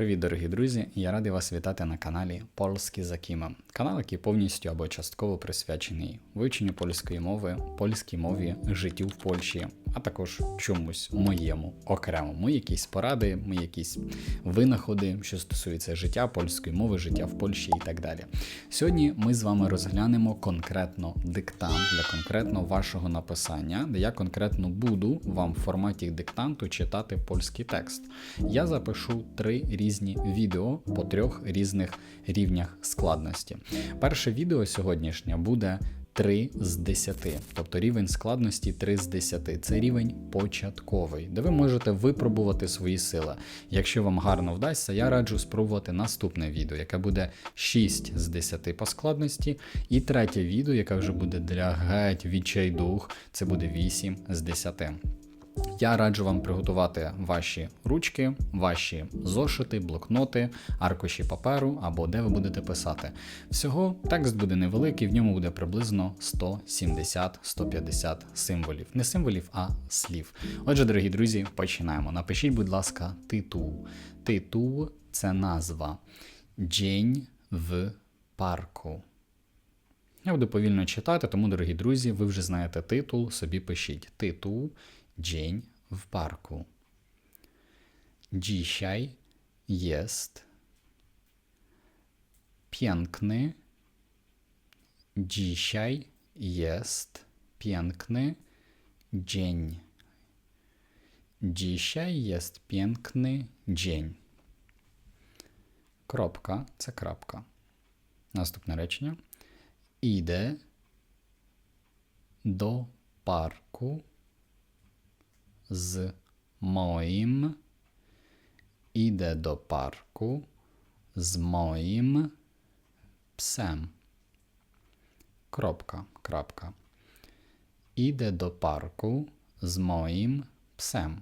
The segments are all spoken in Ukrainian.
Привіт, дорогі друзі! Я радий вас вітати на каналі Польські за Кімом. Канал, який повністю або частково присвячений вивченню польської мови, польській мові, життю в Польщі, а також чомусь моєму окремому, якісь поради, якісь винаходи, що стосуються життя польської мови, життя в Польщі і так далі. Сьогодні ми з вами розглянемо конкретно диктант для конкретно вашого написання, де я конкретно буду вам в форматі диктанту читати польський текст. Я запишу три різні відео по трьох різних рівнях складності. Перше відео сьогоднішнє буде 3 з 10, тобто рівень складності 3 з 10. Це рівень початковий, де ви можете випробувати свої сили. Якщо вам гарно вдасться, я раджу спробувати наступне відео, яке буде 6 з 10 по складності. І третє відео, яке вже буде для геть відчайдух, це буде 8 з 10. Я раджу вам приготувати ваші ручки, ваші зошити, блокноти, аркуші паперу або де ви будете писати. Всього текст буде невеликий, в ньому буде приблизно 170-150 символів. Не символів, а слів. Отже, дорогі друзі, починаємо. Напишіть, будь ласка, титул. Титул це назва. День в парку. Я буду повільно читати, тому, дорогі друзі, ви вже знаєте титул, собі пишіть. Титул Dzień w parku. Dzisiaj jest piękny. Dzisiaj jest piękny dzień. Dzisiaj jest piękny dzień. Kropka, це крапка. Наступне речення. Іде до парку z moim, idę do parku z moim psem. Kropka, kropka Idę do parku z moim psem.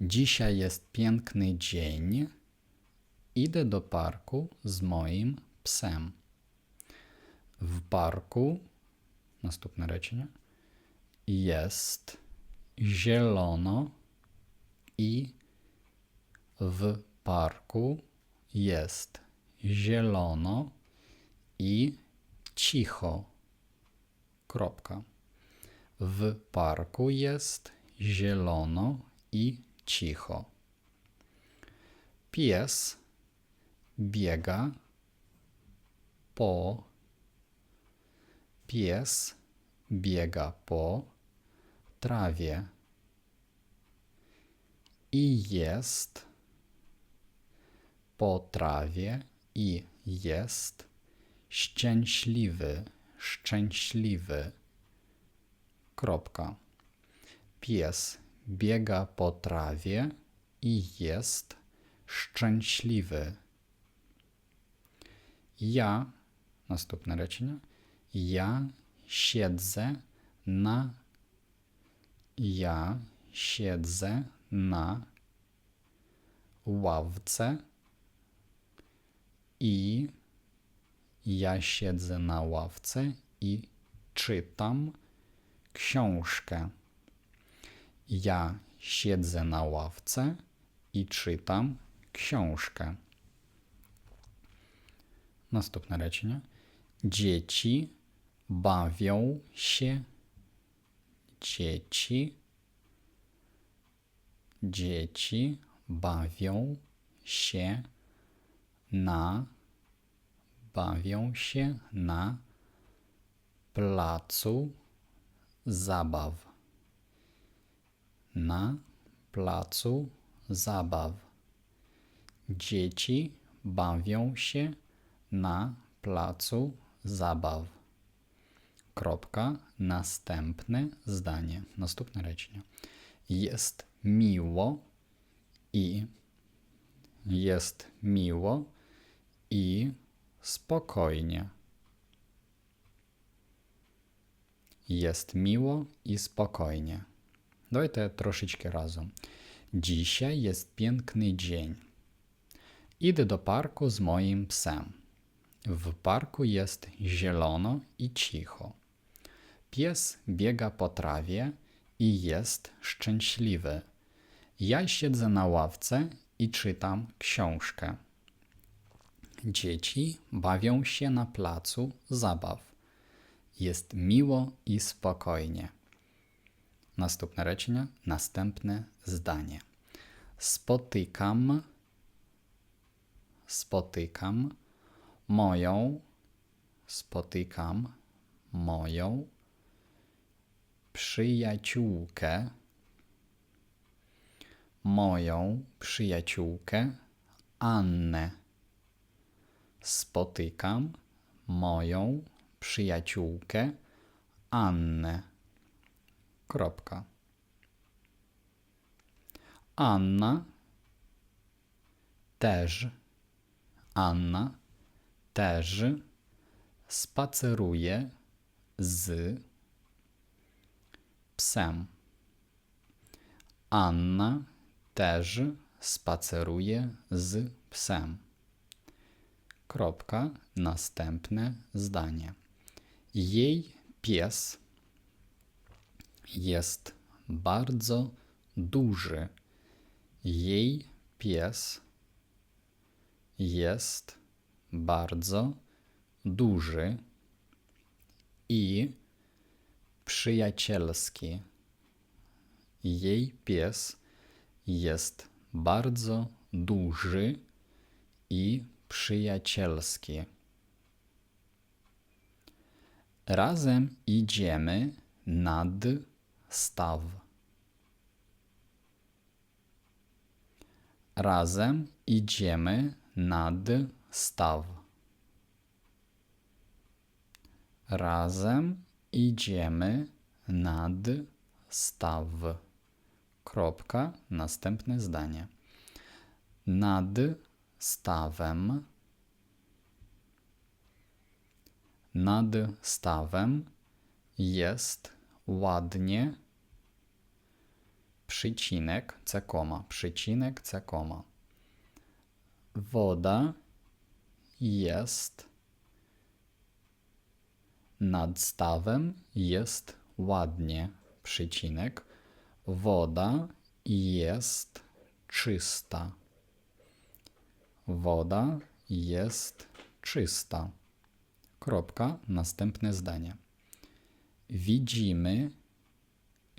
Dzisiaj jest piękny dzień. Idę do parku z moim psem. W parku, następne reczenie, jest zielono i w parku jest zielono i cicho. Kropka. W parku jest zielono i cicho. Pies biega po. Pies biega po trawie. I jest po trawie i jest szczęśliwy, szczęśliwy. Kropka. Pies biega po trawie i jest szczęśliwy. Ja, następne reczenie, ja siedzę na ja siedzę na ławce i ja siedzę na ławce i czytam książkę. Ja siedzę na ławce i czytam książkę. Następne reczenie. Dzieci bawią się dzieci dzieci bawią się na bawią się na placu zabaw. Na placu zabaw. Dzieci bawią się na placu zabaw kropka, następne zdanie, następne rečenie. Jest miło i jest miło i spokojnie. Jest miło i spokojnie. Dajcie troszeczkę razem. Dzisiaj jest piękny dzień. Idę do parku z moim psem. W parku jest zielono i cicho. Pies biega po trawie i jest szczęśliwy. Ja siedzę na ławce i czytam książkę. Dzieci bawią się na placu zabaw. Jest miło i spokojnie. Następne reczenie, następne zdanie. Spotykam, spotykam moją, spotykam moją przyjaciółkę, moją przyjaciółkę Annę. Spotykam moją przyjaciółkę Annę. Kropka. Anna też, Anna też spaceruje z psem. Anna też spaceruje z psem. Kropka, następne zdanie. Jej pies jest bardzo duży. Jej pies jest bardzo duży i przyjacielski. Jej pies jest bardzo duży i przyjacielski. Razem idziemy nad staw. Razem idziemy nad staw. Razem idziemy nad staw. Kropka, następne zdanie. Nad stawem. Nad stawem jest ładnie przycinek C koma, przycinek C koma. Woda jest nad stawem jest ładnie przycinek. Woda jest czysta. Woda jest czysta. Kropka, następne zdanie. Widzimy,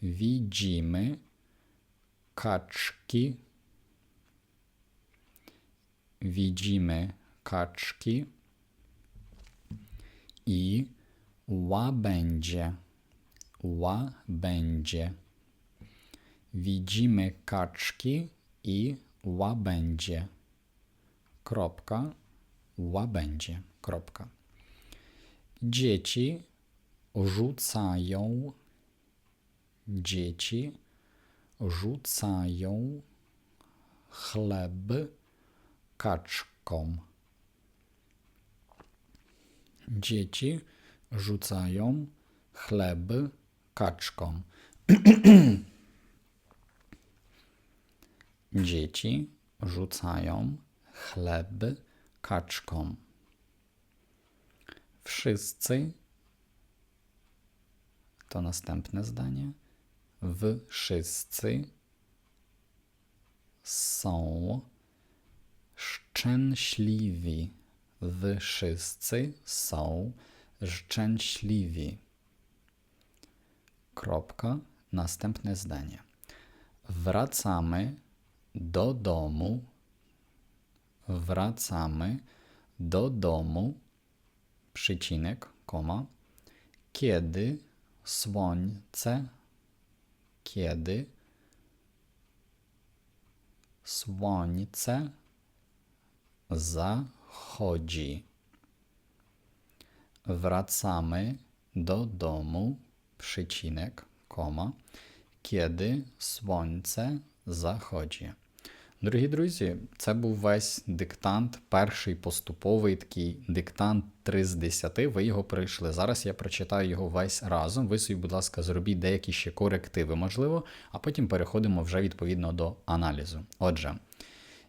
widzimy kaczki. Widzimy kaczki i łabędzie. Łabędzie. Widzimy kaczki i łabędzie. Kropka. Łabędzie. Kropka. Dzieci rzucają. Dzieci rzucają chleb kaczkom. Dzieci rzucają chleb kaczkom. Dzieci rzucają chleb kaczkom. Wszyscy to następne zdanie. Wszyscy są szczęśliwi. Wszyscy są szczęśliwi. Kropka. Następne zdanie. Wracamy do domu. Wracamy do domu. Przycinek, koma. Kiedy słońce, kiedy słońce zachodzi. Wracamy do domu, przycinek, koma, kiedy słońce заході. Дорогі друзі, це був весь диктант, перший поступовий такий диктант 3 з 10. Ви його прийшли. Зараз я прочитаю його весь разом. Ви собі, будь ласка, зробіть деякі ще корективи, можливо, а потім переходимо вже відповідно до аналізу. Отже,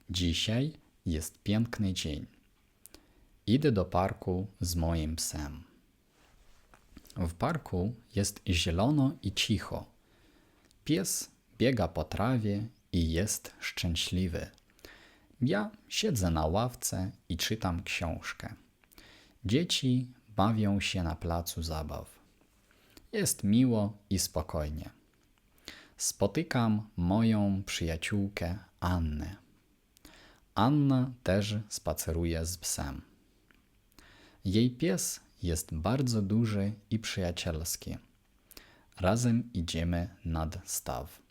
dzisiaj jest piękny dzień. Idę do parku z moim psem. W parku jest zielono i cicho. Pies biega po trawie i jest szczęśliwy. Ja siedzę na ławce i czytam książkę. Dzieci bawią się na placu zabaw. Jest miło i spokojnie. Spotykam moją przyjaciółkę Annę. Anna też spaceruje z psem. Jej pies jest bardzo duży i przyjacielski. Razem idziemy nad staw.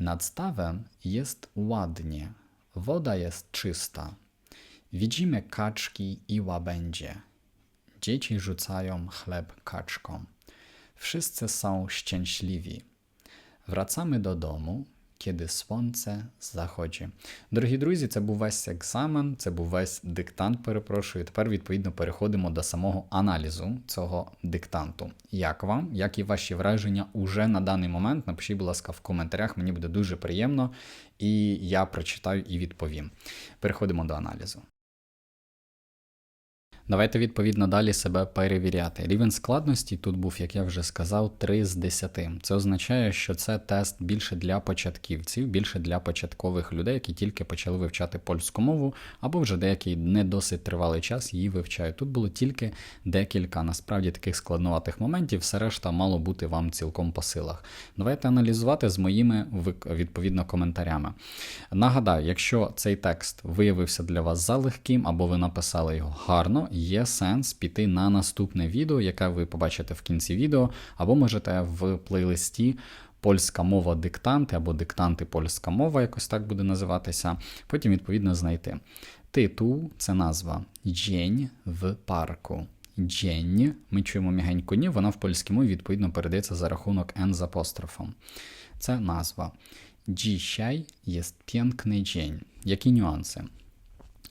Nad stawem jest ładnie, woda jest czysta. Widzimy kaczki i łabędzie. Dzieci rzucają chleb kaczkom. Wszyscy są szczęśliwi. Wracamy do domu, kiedy сонце заходить. Дорогі друзі, це був весь екзамен, це був весь диктант, перепрошую. Тепер, відповідно, переходимо до самого аналізу цього диктанту. Як вам, як і ваші враження уже на даний момент? Напишіть, будь ласка, в коментарях, мені буде дуже приємно, і я прочитаю і відповім. Переходимо до аналізу. Давайте відповідно далі себе перевіряти. Рівень складності тут був, як я вже сказав, 3 з 10. Це означає, що це тест більше для початківців, більше для початкових людей, які тільки почали вивчати польську мову, або вже деякий не досить тривалий час її вивчають. Тут було тільки декілька насправді таких складноватих моментів, все решта мало бути вам цілком по силах. Давайте аналізувати з моїми відповідно коментарями. Нагадаю, якщо цей текст виявився для вас залегким, або ви написали його гарно є сенс піти на наступне відео, яке ви побачите в кінці відео, або можете в плейлисті. Польська мова диктанти або диктанти польська мова, якось так буде називатися. Потім, відповідно, знайти. Титул це назва День в парку. День, ми чуємо м'ягеньку ні, вона в польській мові відповідно передається за рахунок N з апострофом. Це назва. Dzisiaj jest piękny dzień. Які нюанси?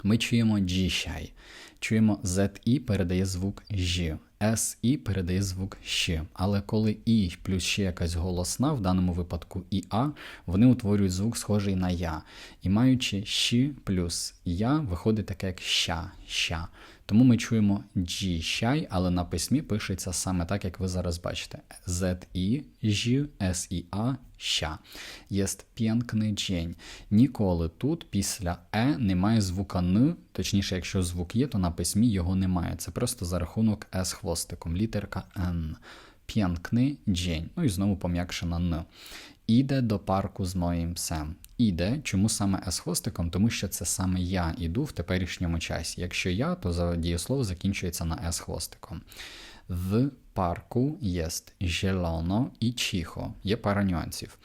Ми чуємо dzisiaj. Чуємо ZI передає звук Ж, SI передає звук Щ. Але коли І плюс ще якась голосна, в даному випадку і А, вони утворюють звук схожий на Я. І маючи Щ плюс Я, виходить таке як ща, ща. Тому ми чуємо «джіщай», але на письмі пишеться саме так, як ви зараз бачите: Z-I, Ж, С-І-А, ща. Єст п'янкний день. Ніколи тут після Е немає звука Н, точніше, якщо звук є, то на письмі його немає. Це просто за рахунок С хвостиком, літерка Н. П'янкний день. Ну і знову пом'якшена Н. Іде до парку з моїм псем. Іде, чому саме С хвостиком? Тому що це саме я іду в теперішньому часі. Якщо я, то дієслово закінчується на С хвостиком. В парку є зелено і чихо. Є пара нюансів.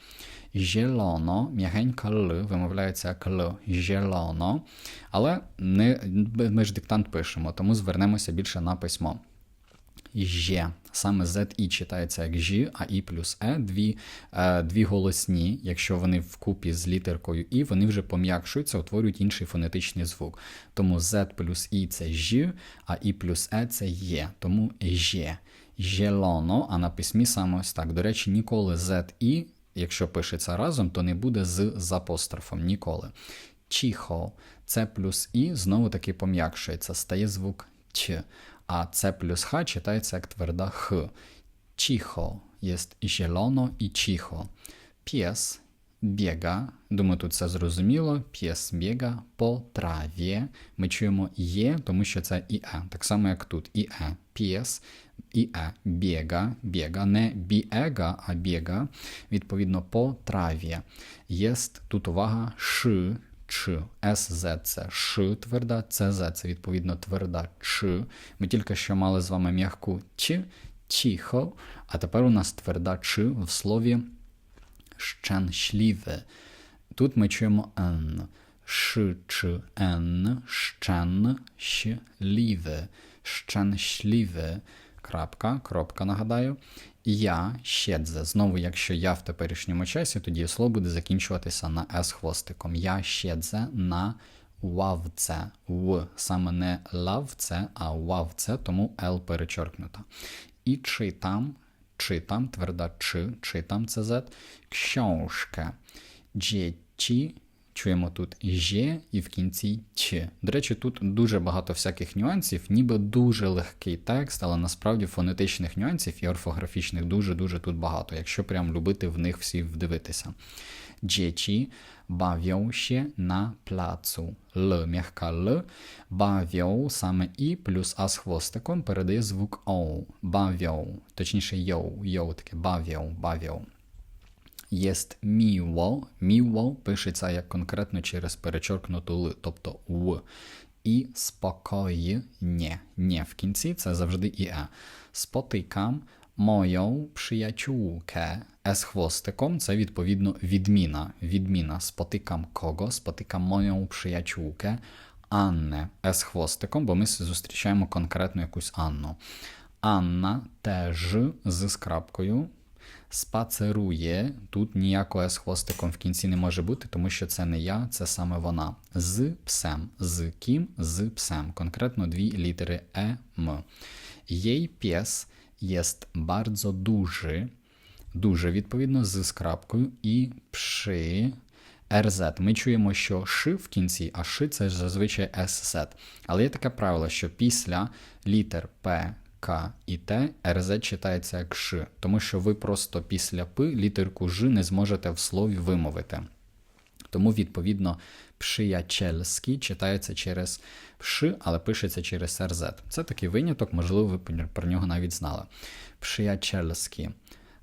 Зелено, м'ягенька Л, вимовляється як Л, зелено. Але не, ми ж диктант пишемо, тому звернемося більше на письмо. Є. Саме Z і читається як Ж, а І плюс Е, дві е, дві голосні, якщо вони вкупі з літеркою І, вони вже пом'якшуються, утворюють інший фонетичний звук. Тому Z плюс І це Ж, а І плюс Е це Є. Тому Є. Зелено, а на письмі саме ось так. До речі, ніколи Z і, якщо пишеться разом, то не буде з з апострофом. Ніколи. Чіхо, Це плюс І знову таки пом'якшується, стає звук Ч C plus H czytaється як тверда Х. Cicho jest zielono i cicho. Pies biega, думаю, тут все зрозуміло. Pies biega по траві. Ми чуємо є, тому що це е. Так само, як тут е. Pies е. Біга, біга, не біега, а біга, відповідно, по траві. Єст тут увага ш. Ч, СЗ це Ш тверда, ЦЗ це відповідно тверда Ч. Ми тільки що мали з вами м'яку Ч, тихо, а тепер у нас тверда Ч в слові щеншліве. Тут ми чуємо Н. Ш, Ч, Н, щен, щліве, щеншліве. Крапка, кропка, нагадаю. Я щедзе. Знову, якщо я в теперішньому часі, тоді слово буде закінчуватися на С хвостиком. Я щедзе на вавце. В. Саме не лавце, а вавце, тому Л перечоркнута. І читам, читам, тверда Ч, читам це Z, książkę. Dzieci Чуємо тут «же» і в кінці «ч». До речі, тут дуже багато всяких нюансів, ніби дуже легкий текст, але насправді фонетичних нюансів і орфографічних дуже-дуже тут багато, якщо прям любити в них всі вдивитися. Bawią się na placu. L, м'яка L. Bawią, саме і плюс А з хвостиком передає звук О. Bawią. Точніше, йоу, йоу, таке bawią, bawią. Jest miło. Miło пишеться як конкретно через перечоркнуту Л, тобто В. І spokojnie. Не в кінці, це завжди і Е. Спотикам moją przyjaciółkę. Е з хвостиком це відповідно відміна. Відміна. Спотикам кого? Спотикам moją przyjaciółkę. Анне. Е з хвостиком, бо ми зустрічаємо конкретно якусь Анну. Анна теж з скрабкою спацерує. Тут ніякого з хвостиком в кінці не може бути, тому що це не я, це саме вона. З псем. З ким? З псем. Конкретно дві літери Е, М. Єй п'єс єст bardzo duży. Дуже відповідно з скрабкою і пши. РЗ. Ми чуємо, що Ш в кінці, а Ш це зазвичай СЗ. Але є таке правило, що після літер П, К і Т РЗ читається як Ш, тому що ви просто після П літерку Ж не зможете в слові вимовити. Тому, відповідно, «przyjacielski» читається через «ш», але пишеться через РЗ. Це такий виняток, можливо, ви про нього навіть знали. «Przyjacielski».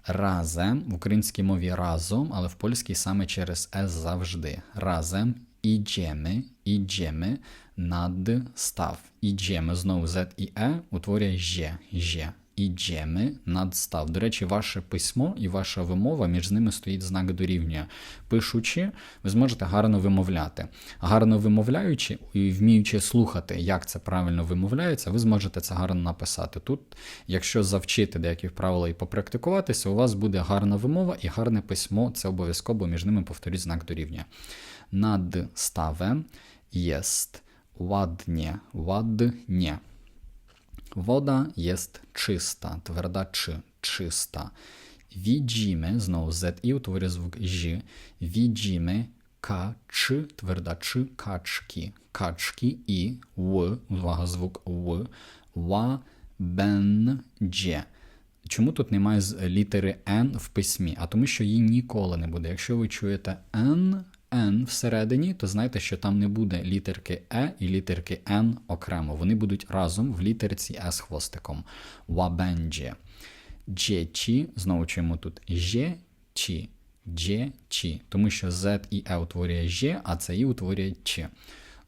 Разом в українській мові разом, але в польській саме через С завжди. Разом іджеми, іджеми над став. Іджеми знову Z і Е утворює «же», «же». Іджеми над став. До речі, ваше письмо і ваша вимова між ними стоїть знак дорівнює. Пишучи, ви зможете гарно вимовляти. Гарно вимовляючи і вміючи слухати, як це правильно вимовляється, ви зможете це гарно написати. Тут, якщо завчити деяких правил і попрактикуватися, у вас буде гарна вимова і гарне письмо. Це обов'язково, бо між ними повторюють знак дорівнює. Над ставем jest ładnie. Woda jest czysta, twarda czy, czysta. Widzimy, znowu Z i utworzy звук kaczy, twarda czy, kaczki. Kaczki i Ł, uwaga, звук Ł, łabędzie. Чому тут немає літери N в письмі? А тому, що її ніколи не буде. Якщо ви чуєте N, N всередині, то знайте, що там не буде літерки E і літерки N окремо. Вони будуть разом в літерці з хвостиком. Łabędzie. Dzieci, знову чуємо тут dzieci, dzieci, тому що Z і E утворює Ж, а це І утворює Ч.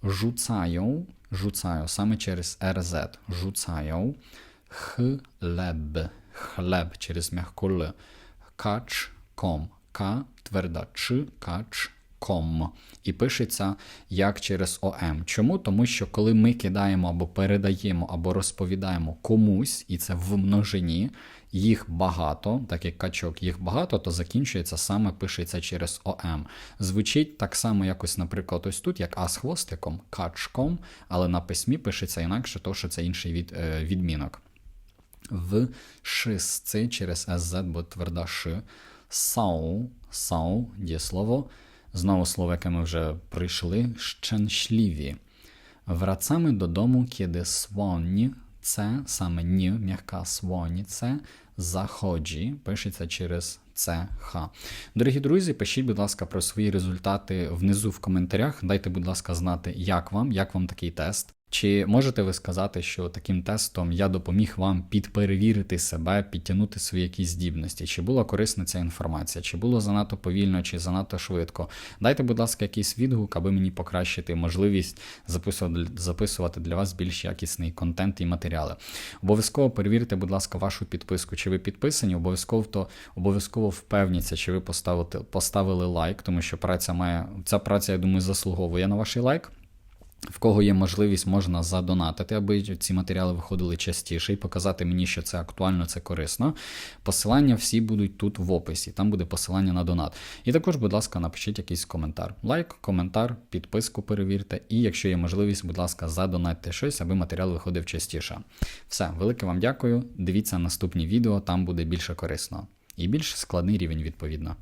Rzucają, rzucają, саме через RZ. Rzucają chleb, chleb через м'яку Л. Kaczkom, К, тверда Ч, кач, ком і пишеться як через ОМ. Чому? Тому що коли ми кидаємо або передаємо, або розповідаємо комусь, і це в множині, їх багато, так як качок, їх багато, то закінчується саме пишеться через ОМ. Звучить так само, якось, наприклад, ось тут, як А з хвостиком, качком, але на письмі пишеться інакше, тому що це інший від, е, відмінок. В шисці через СЗ, бо тверда Ш, сау, сау, дієслово, Знову слово, яке ми вже прийшли, щеншливі. Wracamy додому, кіди свонні, це саме ні, м'яка свонні, це заходжі, пишеться через ЦХ. Дорогі друзі, пишіть, будь ласка, про свої результати внизу в коментарях. Дайте, будь ласка, знати, як вам, як вам такий тест. Чи можете ви сказати, що таким тестом я допоміг вам підперевірити себе, підтягнути свої якісь здібності? Чи була корисна ця інформація? Чи було занадто повільно, чи занадто швидко? Дайте, будь ласка, якийсь відгук, аби мені покращити можливість записувати для вас більш якісний контент і матеріали. Обов'язково перевірте, будь ласка, вашу підписку. Чи ви підписані? Обов'язково то обов'язково впевніться, чи ви поставили лайк, тому що праця має ця праця, я думаю, заслуговує на ваш лайк. В кого є можливість, можна задонатити, аби ці матеріали виходили частіше і показати мені, що це актуально, це корисно. Посилання всі будуть тут в описі, там буде посилання на донат. І також, будь ласка, напишіть якийсь коментар. Лайк, коментар, підписку перевірте. І якщо є можливість, будь ласка, задонатьте щось, аби матеріал виходив частіше. Все, велике вам дякую. Дивіться наступні відео, там буде більше корисно. І більш складний рівень, відповідно.